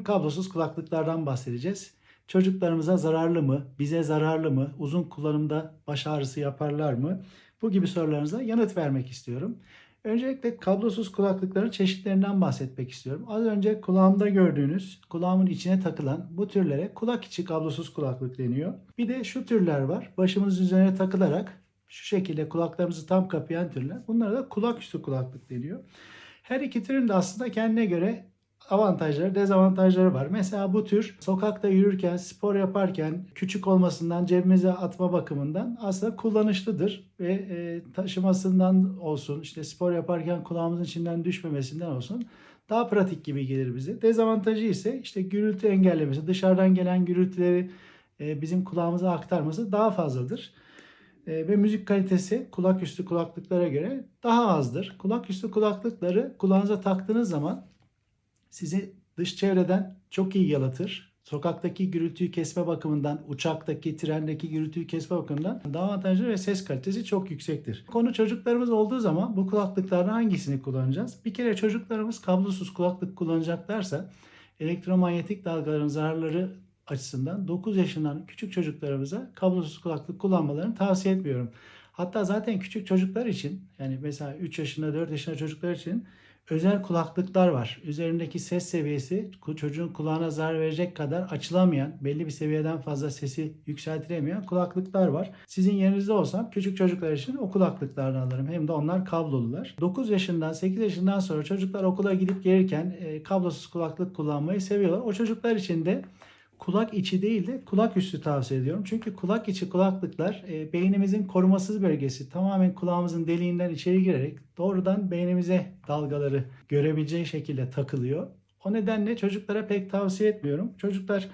Kablosuz kulaklıklardan bahsedeceğiz. Çocuklarımıza zararlı mı, bize zararlı mı, uzun kullanımda baş ağrısı yaparlar mı? Bu gibi sorularınıza yanıt vermek istiyorum. Öncelikle kablosuz kulaklıkların çeşitlerinden bahsetmek istiyorum. Az önce kulağımda gördüğünüz, kulağımın içine takılan bu türlere kulak içi kablosuz kulaklık deniyor. Bir de şu türler var. Başımız üzerine takılarak şu şekilde kulaklarımızı tam kapayan türler. Bunlara da kulak üstü kulaklık deniyor. Her iki türün de aslında kendine göre avantajları, dezavantajları var. Mesela bu tür sokakta yürürken, spor yaparken küçük olmasından cebimize atma bakımından aslında kullanışlıdır ve e, taşımasından olsun, işte spor yaparken kulağımızın içinden düşmemesinden olsun daha pratik gibi gelir bize. Dezavantajı ise işte gürültü engellemesi, dışarıdan gelen gürültüleri e, bizim kulağımıza aktarması daha fazladır. E, ve müzik kalitesi kulak üstü kulaklıklara göre daha azdır. Kulak üstü kulaklıkları kulağınıza taktığınız zaman sizi dış çevreden çok iyi yalıtır. Sokaktaki gürültüyü kesme bakımından, uçaktaki, trendeki gürültüyü kesme bakımından daha avantajlı ve ses kalitesi çok yüksektir. Konu çocuklarımız olduğu zaman bu kulaklıklardan hangisini kullanacağız? Bir kere çocuklarımız kablosuz kulaklık kullanacaklarsa elektromanyetik dalgaların zararları açısından 9 yaşından küçük çocuklarımıza kablosuz kulaklık kullanmalarını tavsiye etmiyorum. Hatta zaten küçük çocuklar için yani mesela 3 yaşında 4 yaşında çocuklar için özel kulaklıklar var. Üzerindeki ses seviyesi çocuğun kulağına zarar verecek kadar açılamayan, belli bir seviyeden fazla sesi yükseltilemeyen kulaklıklar var. Sizin yerinizde olsam küçük çocuklar için o kulaklıklardan alırım. Hem de onlar kablolular. 9 yaşından 8 yaşından sonra çocuklar okula gidip gelirken e, kablosuz kulaklık kullanmayı seviyorlar. O çocuklar için de kulak içi değil de kulak üstü tavsiye ediyorum. Çünkü kulak içi kulaklıklar e, beynimizin korumasız bölgesi tamamen kulağımızın deliğinden içeri girerek doğrudan beynimize dalgaları görebileceği şekilde takılıyor. O nedenle çocuklara pek tavsiye etmiyorum. Çocuklar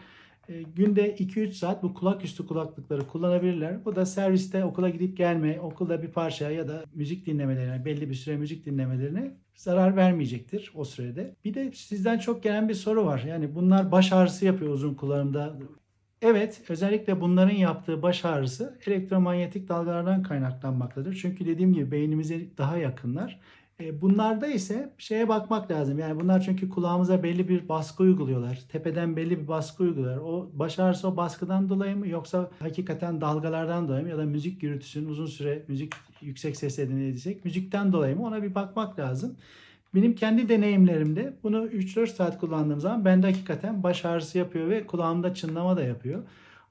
günde 2-3 saat bu kulak üstü kulaklıkları kullanabilirler. Bu da serviste okula gidip gelme, okulda bir parça ya da müzik dinlemelerine, belli bir süre müzik dinlemelerine zarar vermeyecektir o sürede. Bir de sizden çok gelen bir soru var. Yani bunlar baş ağrısı yapıyor uzun kullanımda. Evet, özellikle bunların yaptığı baş ağrısı elektromanyetik dalgalardan kaynaklanmaktadır. Çünkü dediğim gibi beynimize daha yakınlar. E, Bunlarda ise şeye bakmak lazım. Yani bunlar çünkü kulağımıza belli bir baskı uyguluyorlar. Tepeden belli bir baskı uyguluyorlar. O baş ağrısı o baskıdan dolayı mı yoksa hakikaten dalgalardan dolayı mı ya da müzik gürültüsünün uzun süre müzik yüksek sesle dinlediysek müzikten dolayı mı ona bir bakmak lazım. Benim kendi deneyimlerimde bunu 3-4 saat kullandığım zaman bende hakikaten baş ağrısı yapıyor ve kulağımda çınlama da yapıyor.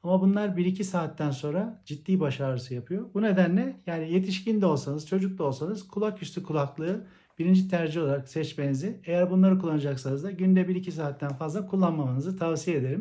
Ama bunlar 1-2 saatten sonra ciddi baş ağrısı yapıyor. Bu nedenle yani yetişkin de olsanız, çocuk da olsanız kulak üstü kulaklığı birinci tercih olarak seçmenizi, eğer bunları kullanacaksanız da günde 1-2 saatten fazla kullanmamanızı tavsiye ederim.